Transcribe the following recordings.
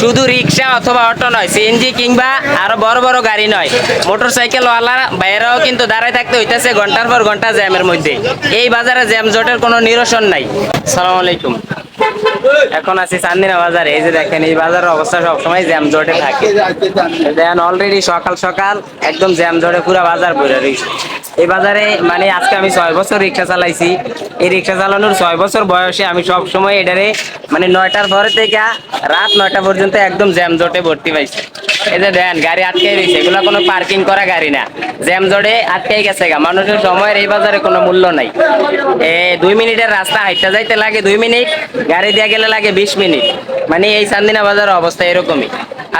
শুধু রিক্সা অথবা অটো নয় সিএনজি কিংবা আরও বড় বড় গাড়ি নয়। মোটর সাইকেল ওয়ালা বাইরেও কিন্তু দাঁড়ায় থাকতে হইতেছে ঘণ্টার পর ঘণ্টা জ্যামের মধ্যে। এই বাজারে জ্যাম জটের কোনো নিরসন নাই। সালাম আলাইকুম। এখন আছি চান্দিনা বাজারে। এই যে দেখেন, এই বাজারের অবস্থা সবসময় জ্যাম জটে থাকে। দেখেন অলরেডি সকাল সকাল একদম জ্যাম জটে পুরো বাজার ভরে রয়েছে এই বাজারে মানে আজকে আমি ছয় বছর রিক্সা চালাইছি। এই রিক্সা চালানোর ছয় বছর বয়সে আমি সব সময় এটারে মানে নয়টার পরে থেকে রাত নয়টা পর্যন্ত একদম জ্যাম জটে ভর্তি পাইছি। এই যে দেন, গাড়ি আটকে রয়েছে এগুলো কোনো পার্কিং করা গাড়ি না। জ্যাম জটে আটকে গেছে গা। মানুষের সময়ের এই বাজারে কোনো মূল্য নাই। এ, দুই মিনিটের রাস্তা হাইটটা যাইতে লাগে দুই মিনিট, গাড়ি দিয়ে গেলে লাগে বিশ মিনিট। মানে এই চান্দিনা বাজারের অবস্থা এরকমই।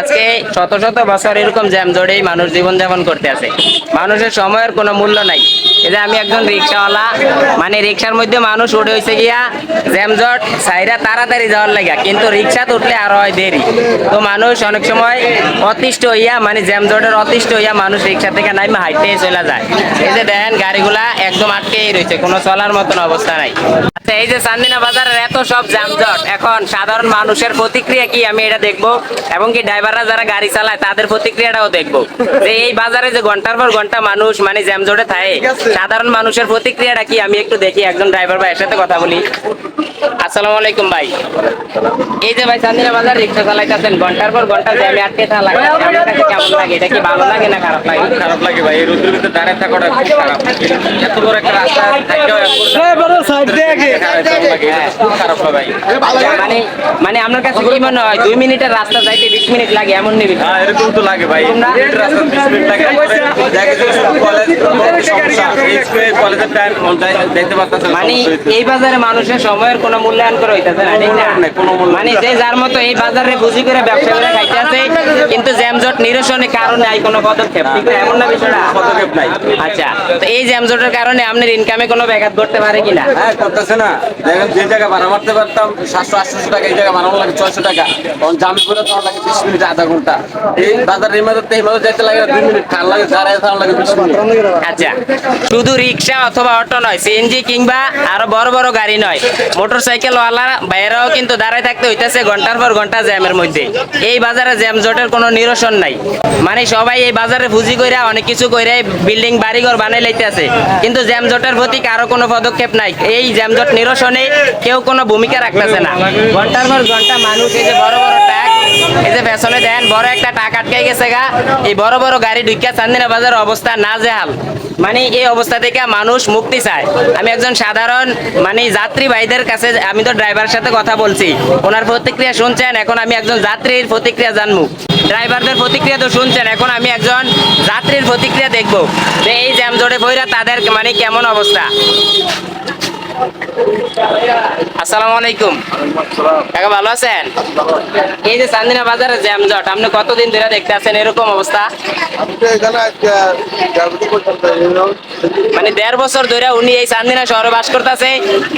আজকে শত শত বছর এরকম জ্যাম জড়েই মানুষ জীবনযাপন করতে আছে। মানুষের সময়ের কোনো মূল্য নাই। যে আমি একজন রিক্সাওয়ালা। মানে রিক্সার মধ্যে মানুষ উঠে হয়েছে গিয়া জ্যামজট সাইরা তাড়াতাড়ি যাওয়ার লাগা কিন্তু রিক্সা উঠলে আরও হয় দেরি। তো মানুষ অনেক সময় অতিষ্ঠ হইয়া মানে জ্যামজটের অতিষ্ঠ হইয়া মানুষ রিক্সা থেকে নাইমা হাইটে চলে যায়। এই যে দেখেন, গাড়িগুলা একদম আটকেই রয়েছে কোনো চলার মতন অবস্থা নাই। আচ্ছা এই যে চান্দিনা বাজারের এত সব জ্যামজট, এখন সাধারণ মানুষের প্রতিক্রিয়া কি আমি এটা দেখব? এবং কি ড্রাইভাররা যারা গাড়ি চালায়, তাদের প্রতিক্রিয়াটাও দেখব? যে এই বাজারে যে ঘণ্টার পর ঘণ্টা মানুষ মানে জ্যামজটে থাকে সাধারণ মানুষের প্রতিক্রিয়াটা কি? আমি একটু দেখি একজন ড্রাইভার ভাইয়ের সাথে কথা বলি। আসসালামু আলাইকুম ভাই। এই যে ভাই চান্দিনা বাজার রিক্সা চালাইতেছেন। ঘণ্টার পর ঘণ্টা আমি আটকে থাকা লাগে আপনার কাছে কেমন লাগে? এটা কি ভালো লাগে না খারাপ লাগে? খারাপ লাগে ভাই এই রোদ্রের ভিতরে দাঁড়িয়ে থাকাটা খুব খারাপ। এত বড় একটা রাস্তা মানে মানে আপনার কাছে কি মনে হয় দুই মিনিটের রাস্তা যাইতে বিশ মিনিট লাগে এমন নিবি হ্যাঁ এরকম তো লাগে ভাই। রাস্তা বিশ মিনিট লাগে। মানে এই বাজারে মানুষের সময়ের কোনো মূল্যায়ন করে হইতাছে না ঠিক না? মানে যে যার মতো এই বাজারে বুঝি করে ব্যবসা করে খাইতে আছে জ্যামজট নিরসনের কারণে নাই কোনো পদক্ষেপ ঠিক এমন না বিষয়টা? পদক্ষেপ নাই। আচ্ছা তো এই জ্যামজটের কারণে আপনার ইনকামে কোনো ব্যাঘাত ঘটতে পারে কিনা? হ্যাঁ করতেছে না। দেখেন যে জায়গায় ভাড়া মারতে পারতাম সাতশো আটশো টাকা এই জায়গায় ভাড়া লাগে ছয়শো টাকা। তখন জামি করে তখন লাগে বিশ মিনিট আধা ঘণ্টা। এই বাজার এই মাঝে এই মাঝে যাইতে লাগে দুই মিনিট। খান লাগে দাঁড়ায় থাকা লাগে বিশ মিনিট। আচ্ছা শুধু রিক্সা অথবা অটো নয় সিএনজি কিংবা আরও বড় বড় গাড়ি নয় মোটর সাইকেল ওয়ালা বাইরেও কিন্তু দাঁড়ায় থাকতে হইতেছে ঘণ্টার পর ঘণ্টা জ্যামের মধ্যে। এই বাজারে জ্যাম জটের কোনো নিরসন নাই। মানে সবাই এই বাজারে ফুজি কইরা, অনেক কিছু কইরা বিল্ডিং বাড়িঘর বানাই লাইতেছে। কিন্তু জ্যামজটের প্রতি কারও কোনো পদক্ষেপ নাই। এই জ্যামজট নিরসনে কেউ কোনো ভূমিকা রাখতেছে না। ঘণ্টার পর ঘণ্টা মানুষ এই যে বড় বড় ট্যাগ এই যে পেছনে দেন, বড় একটা টাক আটকে গেছে গা। এই বড় বড় গাড়ি ঢুকিয়া চান্দিনা বাজারের অবস্থা না জেহাল মানে এই অবস্থা থেকে মানুষ মুক্তি চায়। আমি একজন সাধারণ মানে যাত্রী ভাইদের কাছে আমি তো ড্রাইভারের সাথে কথা বলছি। ওনার প্রতিক্রিয়া শুনছেন, এখন আমি একজন যাত্রীর প্রতিক্রিয়া জানব। ড্রাইভারদের প্রতিক্রিয়া তো শুনছেন, এখন আমি একজন যাত্রীর প্রতিক্রিয়া দেখব। যে এই জ্যাম জোরে বইরা তাদের মানে কেমন অবস্থা? আসসালামু আলাইকুম। কাকা ভালো আছেন? এই যে চান্দিনা বাজারে জ্যামজট আপনি কতদিন ধরে দেখতে আছেন? এরকম অবস্থা? মানে দেড় বছর ধরে উনি এই চান্দিনা শহরে বাস করতেছে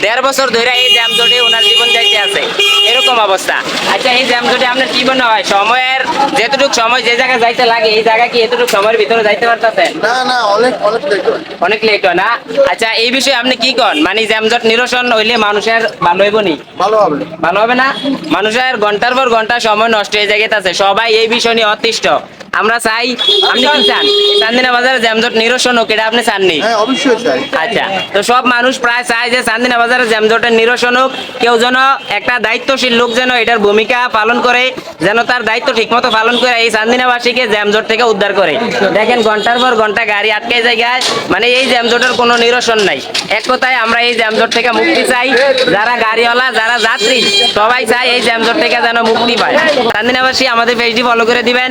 দেড় বছর ধরে এই জ্যাম জটে ওনার জীবন যাইতে আছে। এরকম অবস্থা। আচ্ছা এই জ্যাম জটে আপনার কি মনে হয়? সময়ের যেতটুকু সময় যে জায়গায় যাইতে লাগে এই জায়গা কি এতটুকু সময়ের ভিতরে যাইতে পারতেছেন? না না অনেক অনেক লেট হয়। অনেক লেট হয় না? আচ্ছা এই বিষয়ে আপনি কি কন? মানে জ্যামজট নিরসন হইলে মানুষের ভালো হইব নি? ভালো হবে। ভালো হবে না? মানুষের ঘণ্টার পর ঘণ্টা সময় নষ্ট হয়ে যায় আছে সবাই এই বিষয় নিয়ে অতিষ্ঠ। আমরা চাই আপনি কি চান? চান্দিনা বাজারে জ্যামজট নিরসন হোক এটা আপনি চাননি? হ্যাঁ অবশ্যই চাই। আচ্ছা তো সব মানুষ প্রায় চায় যে চান্দিনা বাজারে জ্যামজটের নিরসন হোক কেউ যেন একটা দায়িত্বশীল লোক যেন এটার ভূমিকা পালন করে যেন তার দায়িত্ব ঠিকমতো পালন করে এই চান্দিনাবাসীকে জ্যামজট থেকে উদ্ধার করে। দেখেন ঘণ্টার পর ঘণ্টা গাড়ি আটকে জায়গায় মানে এই জ্যামজটের কোনো নিরসন নাই। এক কথায় আমরা এই জ্যামজট থেকে মুক্তি চাই। যারা গাড়িওয়ালা যারা যাত্রী সবাই চাই এই জ্যামজট থেকে যেন মুক্তি পায়। চান্দিনাবাসী আমাদের পেজটি ফলো করে দিবেন।